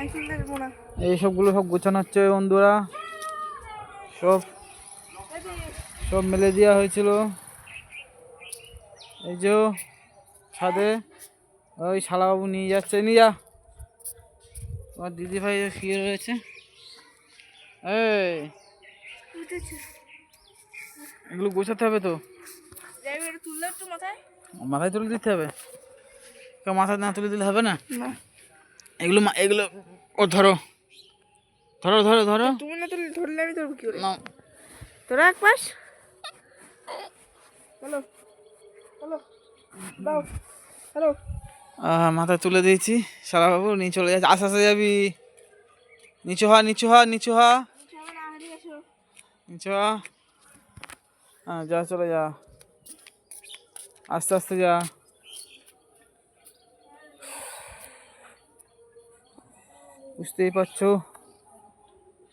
এই সবগুলো সব গোছানো হচ্ছে বন্ধুরা। সব সব মেলে দেওয়া হয়েছিল। এই যে ছাদে। ওই শালাবাবু নিয়ে যাচ্ছে। নিয়ে যা। তোমার দিদি ভাই শুয়ে রয়েছে। এই। এগুলো গোছাতে হবে তো। মাথায়? তুলে দিতে হবে। মাথায় না তুলে দিলে হবে না। এগুলো এগুলো ও ধরো। ধরো ধরো ধরো। তুমি না তুললে ধরলে আমি ধরবো কি করে? নাও। তোরা এক পাশ। হ্যালো হ্যালো দাও। হ্যালো মাথায় তুলে দিয়েছি। সারা বাবু নিয়ে চলে যাচ্ছে। আস্তে আস্তে যাবি। নিচু হ নিচু হ নিচু হ। না নিচু হ। হ্যাঁ যা চলে যা। আস্তে আস্তে যা। বুঝতেই পারছ?